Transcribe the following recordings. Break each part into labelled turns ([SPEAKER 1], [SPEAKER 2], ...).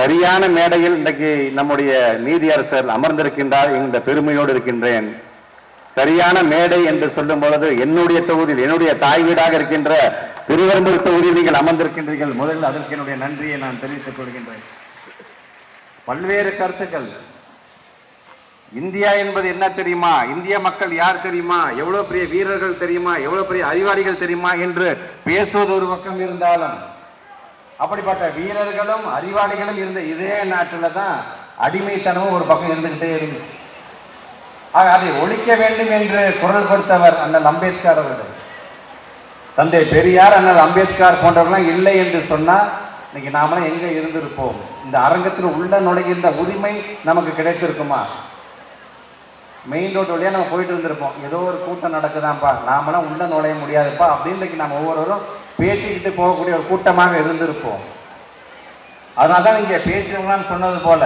[SPEAKER 1] சரியான மேடையில் இன்றைக்கு நம்முடைய நீதியரசர் அமர்ந்திருக்கின்றார் இந்த பெருமையோடு இருக்கின்றேன். சரியான மேடை என்று சொல்லும் பொழுது என்னுடைய தொகுதியில் என்னுடைய தாய் வீடாக இருக்கின்ற திருவரம்பூர் தொகுதியில் நீங்கள் அமர்ந்திருக்கின்றீர்கள். முதலில் அதற்கு என்னுடைய நன்றியை நான் தெரிவித்துக் கொள்கின்றேன். பல்வேறு கருத்துக்கள். இந்தியா என்பது என்ன தெரியுமா? இந்திய மக்கள் யார் தெரியுமா? எவ்வளவு பெரிய வீரர்கள் தெரியுமா? எவ்வளவு பெரிய அறிவாளிகள் தெரியுமா? என்று பேசுவது ஒரு பக்கம் இருந்தாலும் அப்படிப்பட்ட வீரர்களும் அறிவாளிகளும் இருந்த இதே நாட்டில் தான் அடிமைத்தனமும் ஒரு பக்கம் இருந்துகிட்டே இருந்துச்சு அதை ஒழிக்க வேண்டும் என்று குரல் கொடுத்தவர் அண்ணல் அம்பேத்கர் அவர்கள். தந்தை பெரியார் அண்ணல் அம்பேத்கர் போன்றவர்களாம் இல்லை என்று சொன்னால் இன்னைக்கு நாமெல்லாம் எங்கே இருந்திருப்போம்? இந்த அரங்கத்தில் உள்ள நுழைகின்ற உரிமை நமக்கு கிடைத்திருக்குமா? மெயின் ரோடு வழியாக நம்ம போயிட்டு இருந்திருப்போம் ஏதோ ஒரு கூட்டம் நடக்குதான்ப்பா நாமெல்லாம் உள்ள நுழைய முடியாதுப்பா. அப்படின்னு நம்ம ஒவ்வொருவரும் பேசிக்கிட்டு போகக்கூடிய ஒரு கூட்டமாக இருந்திருப்போம். அதனால தான் இங்கே பேசுறவங்களான்னு சொன்னது போல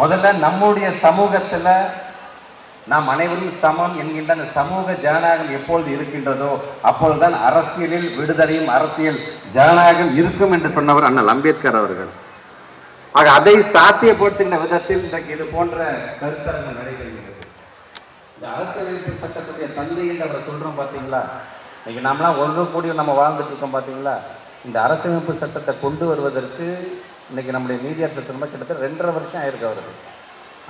[SPEAKER 1] முதல்ல நம்முடைய சமூகத்தில் நாம் அனைவரும் சமம் என்கின்ற அந்த சமூக ஜனநாயகம் எப்பொழுது இருக்கின்றதோ அப்பொழுதுதான் அரசியலில் விடுதலையும் அரசியல் ஜனநாயகம் இருக்கும் என்று சொன்னவர் அண்ணல் அம்பேத்கர் அவர்கள். ஆக அதை சாத்தியப்படுத்துகின்ற விதத்தில் இன்றைக்கு இது போன்ற கருத்தரங்கம் நடைபெறுகிறது. இந்த அரசியலமைப்பு சட்டத்துடைய தந்தை என்று அவரை சொல்றோம் பார்த்தீங்களா இன்றைக்கி நாமெல்லாம் ஒன்று கூடி நம்ம வாழ்ந்துட்டுருக்கோம் இருக்கோம் இந்த அரசமைப்பு சட்டத்தை கொண்டு வருவதற்கு இன்றைக்கி நம்முடைய நீதியரசர் திரும்ப கிட்டத்தட்ட ரெண்டரை வருஷம் ஆயிருக்கு அவருக்கு.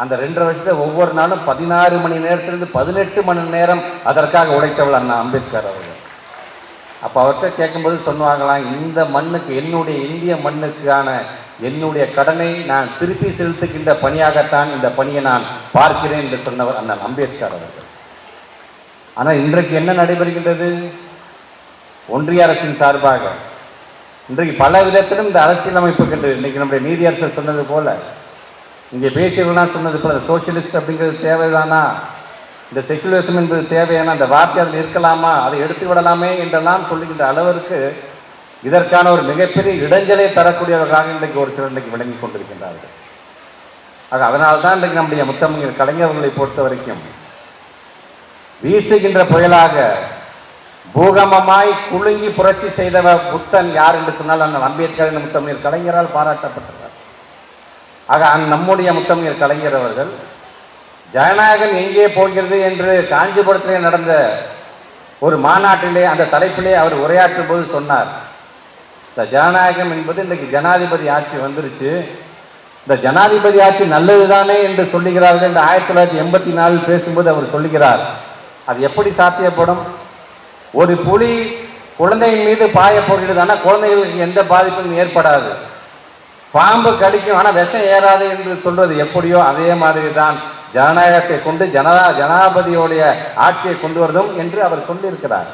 [SPEAKER 1] அந்த ரெண்டரை வருஷத்தில் ஒவ்வொரு நாளும் பதினாறு மணி நேரத்திலிருந்து பதினெட்டு மணி நேரம் அதற்காக உழைத்தவள் அண்ணா அம்பேத்கர் அவர்கள். அப்போ அவர்கிட்ட கேட்கும்போது சொன்னாங்களாம் இந்த மண்ணுக்கு என்னுடைய இந்திய மண்ணுக்கான என்னுடைய கடனை நான் திருப்பி செலுத்துகின்ற பணியாகத்தான் இந்த பணியை நான் பார்க்கிறேன் என்று சொன்னவர் அண்ணன் அம்பேத்கர் அவர்கள். ஆனால் இன்றைக்கு என்ன நடைபெறுகின்றது? ஒன்றிய அரசின் சார்பாக இன்றைக்கு பல விதத்திலும் இந்த அரசியலமைப்புகின்றது இன்றைக்கி நம்முடைய நீதியரசர் சொன்னது போல இங்கே பேசியவர்கள்லாம் சொன்னது போல சோசியலிஸ்ட் அப்படிங்கிறது தேவைதானா? இந்த செக்குலரிசம் என்பது தேவையான அந்த வார்த்தை அதில் இருக்கலாமா? அதை எடுத்து விடலாமே என்றெல்லாம் சொல்லுகின்ற அளவிற்கு இதற்கான ஒரு மிகப்பெரிய இடைஞ்சலை தரக்கூடியவர்களாக இன்றைக்கு ஒரு சிலர் இன்றைக்கு விளங்கி கொண்டிருக்கின்றார்கள். ஆக அதனால் தான் இன்றைக்கு நம்முடைய முத்தமிழ் கலைஞர்களை பொறுத்த வரைக்கும் வீசுகின்ற புயலாக பூகம்பமாய் குலுங்கி புரட்சி செய்தவர் புத்தன் யார் என்று சொன்னால் அந்த அம்பேத்கர் என்ற முத்தமிழர் கலைஞரால் பாராட்டப்பட்டவர் ஆக அந் நம்முடைய முத்தமிழர் கலைஞர் அவர்கள் ஜனநாயகம் எங்கே போகிறது என்று காஞ்சிபுரத்திலே நடந்த ஒரு மாநாட்டிலே அந்த தலைப்பிலே அவர் உரையாற்றும் போது சொன்னார். இந்த ஜனநாயகம் என்பது இன்றைக்கு ஜனாதிபதி ஆட்சி வந்துருச்சு. இந்த ஜனாதிபதி ஆட்சி நல்லது தானே என்று சொல்லுகிறார்கள் என்று ஆயிரத்தி தொள்ளாயிரத்தி எண்பத்தி நாலில் பேசும்போது அவர் சொல்லுகிறார். அது எப்படி சாத்தியப்படும்? ஒரு புலி குழந்தையின் மீது பாய போகிறது குழந்தைகளுக்கு எந்த பாதிப்பும் ஏற்படாது. பாம்பு கடிக்கும் ஆனால் விஷம் ஏறாது என்று சொல்வது எப்படியோ அதே மாதிரி தான். ஜனநாயகத்தை கொண்டு ஜனதா ஜனாதிபதியோடைய ஆட்சியை கொண்டு வருதும் என்று அவர் சொல்லியிருக்கிறார்.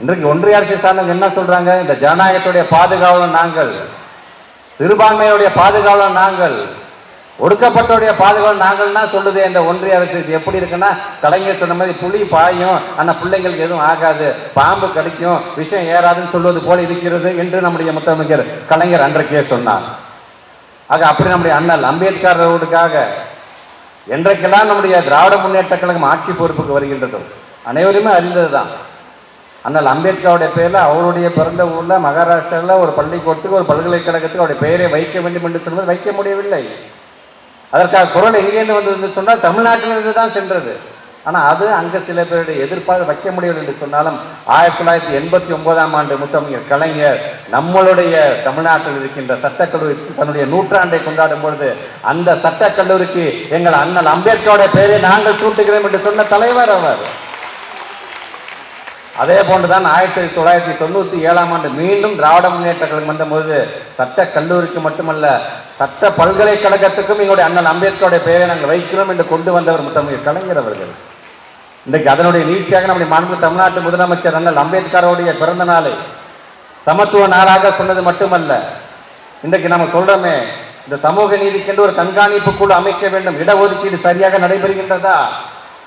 [SPEAKER 1] இன்றைக்கு ஒன்றிய அரசு சார்ந்தவங்க என்ன சொல்றாங்க? இந்த ஜனநாயகத்துடைய பாதுகாவலர் நாங்கள். சிறுபான்மையுடைய பாதுகாவலர் நாங்கள். ஒடுக்கப்பட்டோடைய பாதுகாவலர் நாங்கள்னா சொல்லுது இந்த ஒன்றிய அரசு இது எப்படி இருக்குன்னா கலைஞர் சொன்ன மாதிரி புலி பாயும் ஆனால் பிள்ளைங்களுக்கு எதுவும் ஆகாது. பாம்பு கடிக்கும் விஷயம் ஏறாதுன்னு சொல்வது போல இருக்கிறது என்று நம்முடைய முத்தமிழர் கலைஞர் அன்றைக்கே சொன்னார். ஆக அப்படி நம்முடைய அண்ணல் அம்பேத்கர் அவர்களுக்காக என்றைக்கெல்லாம் நம்முடைய திராவிட முன்னேற்ற கழகம் ஆட்சி பொறுப்புக்கு வருகின்றதோ அனைவருமே அறிந்ததுதான். அண்ணல் அம்பேத்கருடைய பேரில் அவருடைய பிறந்த ஊரில் மகாராஷ்டிராவில் ஒரு பள்ளிக்கூடத்துக்கு ஒரு பல்கலைக்கழகத்துக்கு அவருடைய பெயரை வைக்க வேண்டும் என்று சொல்வது வைக்க முடியவில்லை. அதற்காக குரல் எங்கேருந்து வந்ததுன்னு சொன்னால் தமிழ்நாட்டிலிருந்து தான் சென்றது. ஆனால் அது அங்கே சில பேருடைய எதிர்பார்த்து வைக்க முடியவில்லை என்று சொன்னாலும் ஆயிரத்தி தொள்ளாயிரத்தி எண்பத்தி ஒன்பதாம் ஆண்டு முத்தமிழர் கலைஞர் நம்மளுடைய தமிழ்நாட்டில் இருக்கின்ற சட்டக்கல்லூரி தன்னுடைய நூற்றாண்டை கொண்டாடும் பொழுது அந்த சட்டக்கல்லூரிக்கு எங்கள் அண்ணல் அம்பேத்கரோட பெயரை நாங்கள் சூட்டுகிறோம் என்று சொன்ன தலைவர் அவர். அதே போன்றுதான் ஆயிரத்தி தொள்ளாயிரத்தி தொண்ணூத்தி ஏழாம் ஆண்டு மீண்டும் திராவிட முன்னேற்ற கழகம் வந்தபோது சட்ட கல்லூரிக்கு மட்டுமல்ல சட்ட பல்கலைக்கழகத்துக்கும் எங்களுடைய அண்ணன் அம்பேத்கருடைய பெயரை நாங்கள் வைக்கிறோம் என்று கொண்டு வந்தவர் தமிழ் கலைஞர் அவர்கள். இன்றைக்கு அதனுடைய நீட்சியாக நம்முடைய மாண்பு தமிழ்நாட்டு முதலமைச்சர் அண்ணல் அம்பேத்கருடைய பிறந்த நாளை சமத்துவ நாளாக சொன்னது மட்டுமல்ல இன்றைக்கு நம்ம சொல்றோமே இந்த சமூக நீதிக்கென்று ஒரு கண்காணிப்பு குழு அமைக்க வேண்டும் இடஒதுக்கீடு சரியாக நடைபெறுகின்றதா?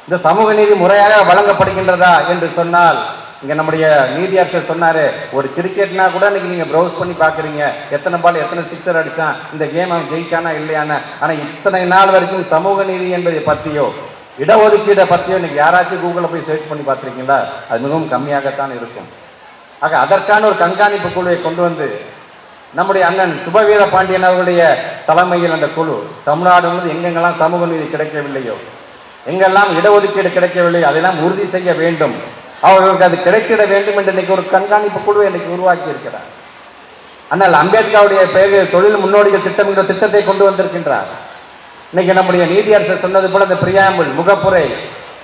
[SPEAKER 1] இந்த சமூக நீதி முறையாக வழங்கப்படுகின்றதா? என்று சொன்னால் இங்கே நம்முடைய நீதியரசர் சொன்னாரு ஒரு கிரிக்கெட்னா கூட இன்னைக்கு நீங்க ப்ரௌஸ் பண்ணி பாக்குறீங்க. எத்தனை பால் எத்தனை சிக்ஸர் அடிச்சான் இந்த கேம் அவன் ஜெயிச்சானா இல்லையான்னு. ஆனா இத்தனை நாள் வரைக்கும் சமூக நீதி என்பதை பத்தியோ இடஒதுக்கீடை பத்தியோ இன்னைக்கு யாராச்சும் கூகுளில் போய் சர்ச் பண்ணி பார்த்துருக்கீங்களா? அது மிகவும் கம்மியாகத்தான் இருக்கும். ஆக அதற்கான ஒரு கண்காணிப்பு குழுவை கொண்டு வந்து நம்முடைய அண்ணன் சுபவீர பாண்டியன் அவர்களுடைய தலைமையில் அந்த குழு தமிழ்நாடு வந்து எங்கெங்கெல்லாம் சமூக நீதி கிடைக்கவில்லையோ எங்கெல்லாம் இடஒதுக்கீடு கிடைக்கவில்லையோ அதெல்லாம் உறுதி செய்ய வேண்டும். அவர்களுக்கு அது கிடைத்திட வேண்டும் என்று இன்னைக்கு ஒரு கண்காணிப்பு குழு இன்னைக்கு உருவாக்கி இருக்கிறார். ஆனால் அம்பேத்கருடைய பெயர் தொழில் முன்னோடிகள் திட்டம் என்ற திட்டத்தை கொண்டு வந்திருக்கின்றார். இன்னைக்கு நம்முடைய நீதியரசர் சொன்னது போல அந்த பிரியாமல் முகப்புரை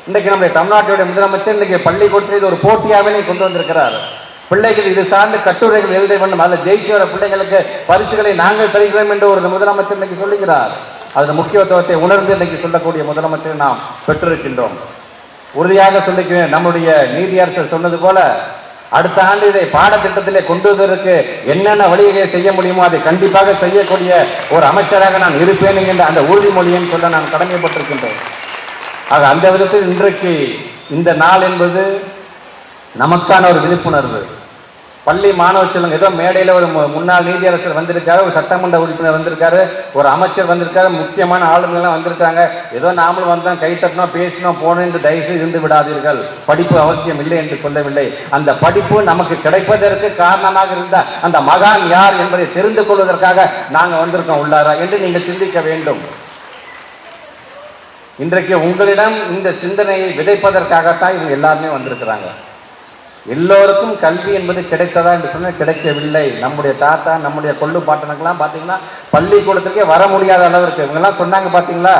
[SPEAKER 1] இன்னைக்கு நம்முடைய தமிழ்நாட்டுடைய முதலமைச்சர் இன்னைக்கு பள்ளி இது ஒரு போட்டியாகவே கொண்டு வந்திருக்கிறார். பிள்ளைகள் இது சார்ந்து கட்டுரைகள் எழுத வேண்டும். அதில் ஜெயிச்சு வர பிள்ளைகளுக்கு பரிசுகளை நாங்கள் தருகிறோம் என்று ஒரு முதலமைச்சர் இன்னைக்கு சொல்லுகிறார். அதன் முக்கியத்துவத்தை உணர்ந்து இன்னைக்கு சொல்லக்கூடிய முதலமைச்சரை நாம் பெற்றிருக்கின்றோம். உறுதியாக சொல்லிக்கிறேன் நம்முடைய நீதியரசர் சொன்னது போல அடுத்த ஆண்டு இதை பாடத்திட்டத்திலே கொண்டு வருவதற்கு என்னென்ன வழிகளை செய்ய முடியுமோ அதை கண்டிப்பாக செய்யக்கூடிய ஒரு அமைச்சராக நான் இருப்பேன் என்ற அந்த உறுதிமொழியும் சொல்ல நான் கடமைப்பட்டிருக்கின்றேன். ஆக அந்த விதத்தில் இன்றைக்கு இந்த நாள் என்பது நமக்கான ஒரு விழிப்புணர்வு. பள்ளி மாணவ செல்வங்க ஏதோ மேடையில் ஒரு முன்னாள் நீதியரசர் வந்திருக்காரு ஒரு சட்டமன்ற உறுப்பினர் வந்திருக்காரு ஒரு அமைச்சர் வந்திருக்காரு முக்கியமான ஆளுநர்லாம் வந்திருக்காங்க. ஏதோ நாமளும் வந்தோம் கை தட்டினோம் பேசினோம் போனோம் என்று தயவுசெய்து இருந்து விடாதீர்கள். படிப்பு அவசியம் இல்லை என்று சொல்லவில்லை. அந்த படிப்பு நமக்கு கிடைப்பதற்கு காரணமாக இருந்த அந்த மகான் யார் என்பதை தெரிந்து கொள்வதற்காக நாங்கள் வந்திருக்கோம் உள்ளாரா என்று நீங்கள் சிந்திக்க வேண்டும். இன்றைக்கு உங்களிடம் இந்த சிந்தனையை விதைப்பதற்காகத்தான் இவங்க எல்லாருமே வந்திருக்கிறாங்க. எல்லோருக்கும் கல்வி என்பது கிடைத்ததா என்று சொன்னால் கிடைக்கவில்லை. நம்முடைய தாத்தா நம்முடைய கொள்ளு பாட்டனுக்கெல்லாம் பார்த்தீங்கன்னா பள்ளிக்கூடத்துக்கே வர முடியாத அளவிற்கு இவங்கெல்லாம் சொன்னாங்க பார்த்தீங்களா?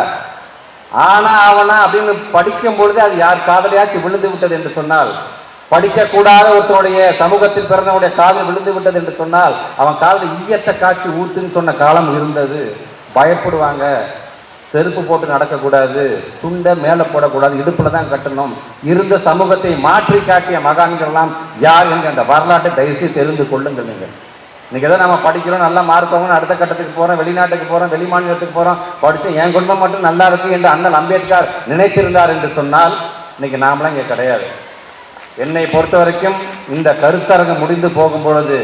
[SPEAKER 1] ஆனா அவனா அப்படின்னு படிக்கும் பொழுது அது யார் காதலையாச்சும் விழுந்து விட்டது என்று சொன்னால் படிக்கக்கூடாத ஒருத்தனுடைய சமூகத்தில் பிறந்தவனுடைய காதல் விழுந்து விட்டது என்று சொன்னால் அவன் காதல் ஈயத்தை காட்சி ஊத்துன்னு சொன்ன காலம் இருந்தது. பயப்படுவாங்க. செருப்பு போட்டு நடக்கக்கூடாது துண்டை மேலே போடக்கூடாது இடுப்பில் தான் கட்டணும். இருந்த சமூகத்தை மாற்றி காட்டிய மகான்கள்லாம் யார் என்று அந்த வரலாற்றை தயவுசெய்து தெரிந்து கொள்ளுங்கள் நீங்கள். இன்றைக்கி எதாவது நம்ம படிக்கிறோம் நல்லா மார்க் வாங்கணும் அடுத்த கட்டத்துக்கு போகிறோம் வெளிநாட்டுக்கு போகிறோம் வெளி மாநிலத்துக்கு போகிறோம் படித்து என் குடும்பம் மட்டும் நல்லா இருக்கு என்று அண்ணல் அம்பேத்கர் நினைத்திருந்தார் என்று சொன்னால் இன்னைக்கு நாமளாம் இங்கே கிடையாது. என்னை பொறுத்த வரைக்கும் இந்த கருத்தரங்கம் முடிந்து போகும் பொழுது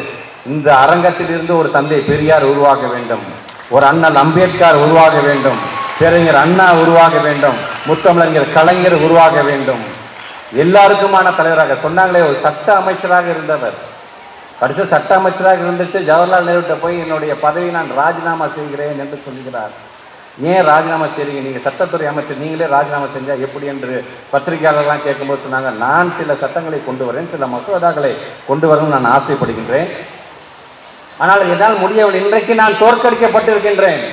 [SPEAKER 1] இந்த அரங்கத்திலிருந்து ஒரு தந்தை பெரியார் உருவாக வேண்டும். ஒரு அண்ணல் அம்பேத்கர் உருவாக வேண்டும். பேரறிஞர் அண்ணா உருவாக வேண்டும். முத்தமிழறிஞர் கலைஞர் உருவாக வேண்டும். எல்லாருக்குமான தலைவராக சொன்னாங்களே ஒரு சட்ட அமைச்சராக இருந்தவர். கடைசி சட்ட அமைச்சராக இருந்துட்டு ஜவஹர்லால் நேருட்ட போய் என்னுடைய பதவியை நான் ராஜினாமா செய்கிறேன் என்று சொல்கிறார். ஏன் ராஜினாமா செய்றீங்க? நீங்கள் சட்டத்துறை அமைச்சர் நீங்களே ராஜினாமா செஞ்சால் எப்படி என்று பத்திரிகையாளர்லாம் கேட்கும்போது சொன்னாங்க நான் சில சட்டங்களை கொண்டு வரேன் சில மசோதாக்களை கொண்டு வரணும்னு நான் ஆசைப்படுகின்றேன். ஆனால் என்னால் முடியவில்லை. இன்றைக்கு நான் தோற்கடிக்கப்பட்டிருக்கின்றேன்.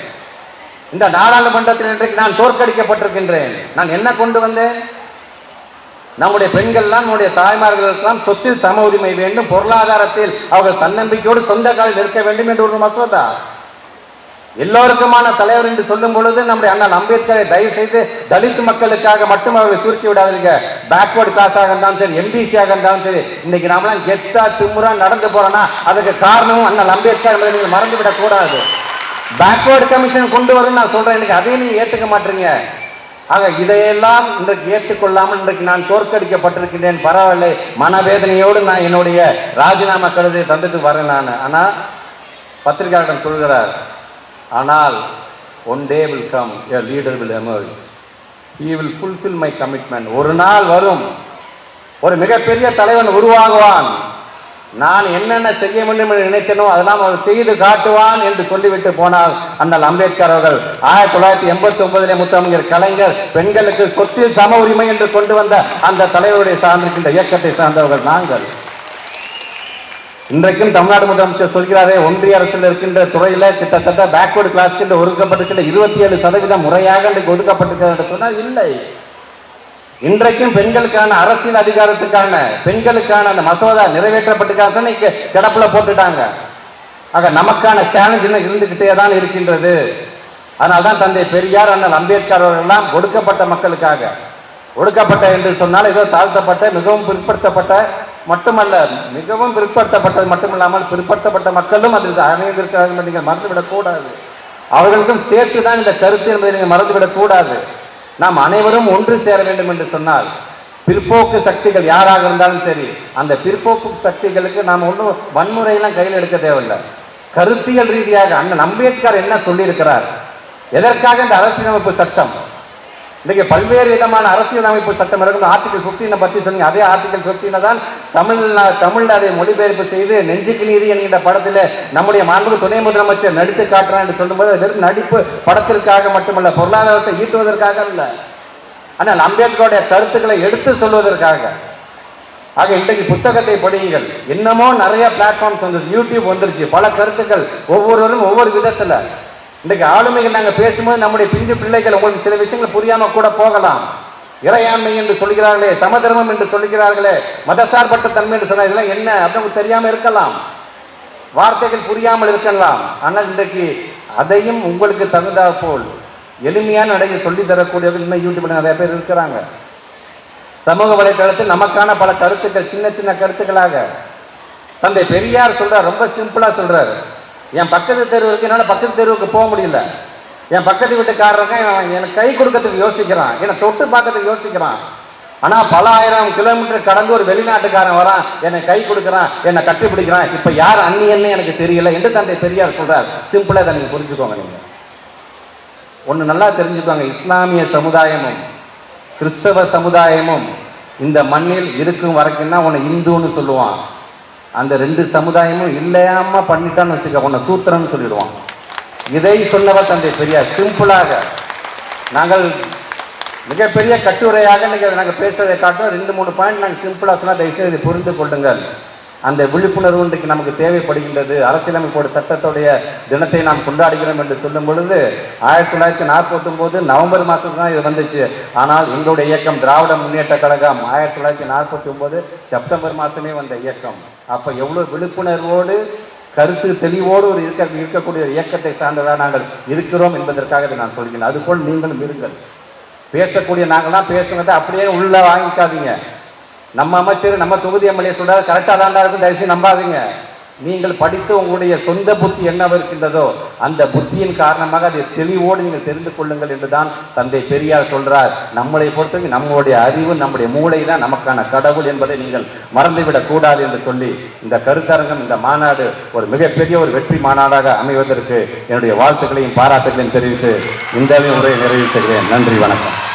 [SPEAKER 1] இந்த நாடாளுமன்றத்தில் இன்றைக்கு நான் தோற்கடிக்கப்பட்டிருக்கின்றேன். நான் என்ன கொண்டு வந்தேன்? நம்முடைய பெண்கள்லாம் நம்முடைய தாய்மார்களுக்கெல்லாம் சொத்தில் சம உரிமை வேண்டும் பொருளாதாரத்தில் அவர்கள் தன்னம்பிக்கையோடு சொந்த காலில் இருக்க வேண்டும் என்று ஒரு மசோதா. எல்லோருக்குமான தலைவர் என்று சொல்லும் பொழுது நம்முடைய அண்ணன் அம்பேத்கரை தயவு செய்து தலித் மக்களுக்காக மட்டும் அவர்களை சுருக்கி விடாதீங்க. பேக்வர்டு காசாக இருந்தாலும் சரி எம்பிசியாக இருந்தாலும் சரி இன்னைக்கு நாமெல்லாம் கெத்தா திமுறா நடந்து போறோம்னா அதுக்கு காரணமும் அண்ணன் அம்பேத்கர் என்பதை நீங்கள் மறந்துவிடக் கூடாது பேக்வேர்டு கமிஷன் கொண்டு வரணும் நான் சொல்கிறேன் எனக்கு அதையும் நீங்கள் ஏற்றுக்க மாட்டீங்க. ஆக இதையெல்லாம் இன்றைக்கு ஏற்றுக்கொள்ளாமல் இன்றைக்கு நான் தோற்கடிக்கப்பட்டிருக்கின்றேன். பரவாயில்லை. மனவேதனையோடு நான் என்னுடைய ராஜினாமா கழுதை தந்துட்டு வரேன் நான். ஆனால் பத்திரிகையாளரிடம் சொல்கிறார் ஆனால் one day will come a leader will emerge he will fulfil my commitment ஒரு நாள் வரும். ஒரு மிகப்பெரிய தலைவன் உருவாகுவான். நான் என்னென்ன செய்ய வேண்டும் என்று நினைத்தனோ அதெல்லாம் அவர் செய்து காட்டுவான் என்று சொல்லிவிட்டு போனால் அண்ணல் அம்பேத்கர் அவர்கள். ஆயிரத்தி தொள்ளாயிரத்தி எண்பத்தி ஒன்பதிலே முத்தமிழர் கலைஞர் பெண்களுக்கு சொத்தில் சம உரிமை என்று கொண்டு வந்த அந்த தலைவருடைய சார்ந்திருக்கின்ற இயக்கத்தை சார்ந்தவர்கள் நாங்கள். இன்றைக்கும் தமிழ்நாடு முதலமைச்சர் சொல்கிறாரே ஒன்றிய அரசில் இருக்கின்ற துறையில கிட்டத்தட்ட பேக்வர்டு கிளாஸ்க்கு ஒதுக்கப்பட்டிருக்கின்ற இருபத்தி ஏழு சதவீதம் முறையாக இன்றைக்கு ஒதுக்கப்பட்டிருக்கிறது சொன்னால் இல்லை. இன்றைக்கும் பெண்களுக்கான அரசியல் அதிகாரத்துக்கான பெண்களுக்கான அந்த மசோதா நிறைவேற்றப்பட்டுக்காக இன்னைக்கு கிடப்புல போட்டுட்டாங்க. ஆக நமக்கான சேலஞ்ச் இன்னும் இருந்துகிட்டே தான் இருக்கின்றது. அதனால தான் தந்தை பெரியார் அண்ணல் அம்பேத்கர் அவர்கள்லாம் எல்லாம் ஒடுக்கப்பட்ட மக்களுக்காக ஒடுக்கப்பட்ட என்று சொன்னால் ஏதோ தாழ்த்தப்பட்ட மிகவும் பிற்படுத்தப்பட்ட மட்டுமல்ல மிகவும் பிற்படுத்தப்பட்டது மட்டுமில்லாமல் பிற்படுத்தப்பட்ட மக்களும் அதில் அணைந்திருக்கிறார்கள் நீங்கள் மறந்துவிடக்கூடாது. அவர்களுக்கும் சேர்த்து தான் இந்த கருத்து என்பதை நீங்கள் மறந்துவிடக்கூடாது. நாம் அனைவரும் ஒன்று சேர வேண்டும் என்று சொன்னால் பிற்போக்கு சக்திகள் யாராக இருந்தாலும் சரி அந்த பிற்போக்கு சக்திகளுக்கு நாம் ஒன்றும் வன்முறையெல்லாம் கையில் எடுக்க தேவையில்லை. கருத்தியல் ரீதியாக அண்ணன் அம்பேத்கர் என்ன சொல்லியிருக்கிறார்? எதற்காக இந்த அரசியலமைப்பு சட்டம்? இன்றைக்கு பல்வேறு விதமான அரசியல் அமைப்பு சட்டம் இருக்கும் ஆர்டிகல் ஃபிஃப்டீனை பற்றி சொன்னீங்க. அதே ஆர்டிகல் 15 தான் தமிழ்நாடு தமிழில் அதை மொழிபெயர்ப்பு செய்து நெஞ்சுக்கு நீதி என்கின்ற படத்தில் நம்முடைய மாண்பு துணை முதலமைச்சர் நடித்து காட்டுறான் என்று சொல்லும்போது வெறும் நடிப்பு படத்திற்காக மட்டுமல்ல பொருளாதாரத்தை ஈட்டுவதற்காக அல்ல. ஆனால் அம்பேத்கருடைய கருத்துக்களை எடுத்து சொல்வதற்காக. ஆக இன்றைக்கு புத்தகத்தை படியுங்கள். இன்னமும் நிறைய பிளாட்ஃபார்ம்ஸ் வந்துருச்சு. யூடியூப் வந்துருச்சு. பல கருத்துக்கள் ஒவ்வொருவரும் ஒவ்வொரு விதத்தில். இன்றைக்கு ஆளுமைகள் நாங்கள் பேசும்போது நம்முடைய பிஞ்சு பிள்ளைகள் உங்களுக்கு சில விஷயங்கள் புரியாமல் கூட போகலாம். இறையாண்மை என்று சொல்கிறார்களே சமதர்மம் என்று சொல்கிறார்களே மதசார்பற்ற தன்மை என்று சொன்னால் இதெல்லாம் என்ன? அப்படின்னு தெரியாமல் இருக்கலாம். வார்த்தைகள் புரியாமல் இருக்கலாம். ஆனால் இன்றைக்கு அதையும் உங்களுக்கு தகுந்தா போல் எளிமையான நடையை சொல்லி தரக்கூடியவர்கள் இன்னும் யூடியூப்ல நிறைய பேர் இருக்கிறாங்க. சமூக வலைதளத்தில் நமக்கான பல கருத்துக்கள் சின்ன சின்ன கருத்துக்களாக. தந்தை பெரியார் சொல்றார் ரொம்ப சிம்பிளா சொல்றாரு. என் பக்கத்து தெருவு இருக்கு பக்கத்து தெருவுக்கு போக முடியல. என் பக்கத்து வீட்டுக்காரங்க எனக்கு கை கொடுக்கறதுக்கு யோசிக்கிறான். என்னை தொட்டு பார்க்கறதுக்கு யோசிக்கிறான். ஆனால் பல ஆயிரம் கிலோமீட்டர் கடந்து ஒரு வெளிநாட்டுக்காரன் வரான். என்னை கை கொடுக்குறான் என்னை கட்டி பிடிக்கிறான். இப்போ யார் அந்நியன்னு எனக்கு தெரியல. என்று தந்தை பெரியார் சொல்கிறார் சிம்பிளாக இதை நீங்கள் புரிஞ்சுக்கோங்க நீங்கள் ஒன்று நல்லா தெரிஞ்சுக்கோங்க. இஸ்லாமிய சமுதாயமும் கிறிஸ்தவ சமுதாயமும் இந்த மண்ணில் இருக்கும் வரைக்கும் தான் உன்னை இந்துன்னு சொல்லுவான். அந்த ரெண்டு சமுதாயமும் இல்லையாம பண்ணிட்டான்னு வச்சுக்க உன்னை சூத்திரன்னு சொல்லிடுவான். இதை சொன்னவர் தந்தை பெரியார். சிம்பிளாக நாங்கள் மிகப்பெரிய கட்டுரையாக நீங்கள் அதை நாங்கள் பேசுறதை காட்டும். ரெண்டு மூணு பாயிண்ட் நாங்கள் சிம்பிளாக சொன்னால் தயவுசெய்து புரிந்து கொள்ளுங்கள். அந்த விழிப்புணர்வு இன்றைக்கு நமக்கு தேவைப்படுகின்றது. அரசியலமைப்போட சட்டத்துடைய தினத்தை நாம் கொண்டாடுகிறோம் என்று சொல்லும் பொழுது ஆயிரத்தி தொள்ளாயிரத்தி நாற்பத்தொம்போது நவம்பர் மாதம் தான் இது வந்துச்சு. ஆனால் எங்களுடைய இயக்கம் திராவிட முன்னேற்ற கழகம் ஆயிரத்தி தொள்ளாயிரத்தி நாற்பத்தி ஒன்பது செப்டம்பர் மாதமே வந்த இயக்கம். அப்போ எவ்வளோ விழிப்புணர்வோடு கருத்து தெளிவோடு ஒரு இருக்க இருக்கக்கூடிய ஒரு இயக்கத்தை சார்ந்ததாக நாங்கள் இருக்கிறோம் என்பதற்காக இதை நான் சொல்கிறேன். அதுபோல் நீங்களும் இருங்கள். பேசக்கூடிய நாங்கள்லாம் பேசுனதை அப்படியே உள்ளே வாங்கிக்காதீங்க. நம்ம அமைச்சர் நம்ம தொகுதி எம்எல்ஏ சொல்றாரு கரெக்டாக தாண்டா இருக்கும் தயவுசெய்து நம்பாதீங்க. நீங்கள் படித்து உங்களுடைய சொந்த புத்தி என்னவா இருக்கின்றதோ அந்த புத்தியின் காரணமாக அதை தெளிவோடு நீங்கள் தெரிந்து கொள்ளுங்கள் என்றுதான் தந்தை பெரியார் சொல்றார். நம்மளை பொறுத்தவரைக்கும் நம்மளுடைய அறிவு நம்முடைய மூளை தான் நமக்கான கடவுள் என்பதை நீங்கள் மறந்துவிடக் கூடாது என்று சொல்லி இந்த கருத்தரங்கம் இந்த மாநாடு ஒரு மிகப்பெரிய ஒரு வெற்றி மாநாடாக அமைவதற்கு என்னுடைய வாழ்த்துக்களையும் பாராட்டுகளையும் தெரிவித்து இந்த உரையை நிறைவு செய்கிறேன். நன்றி வணக்கம்.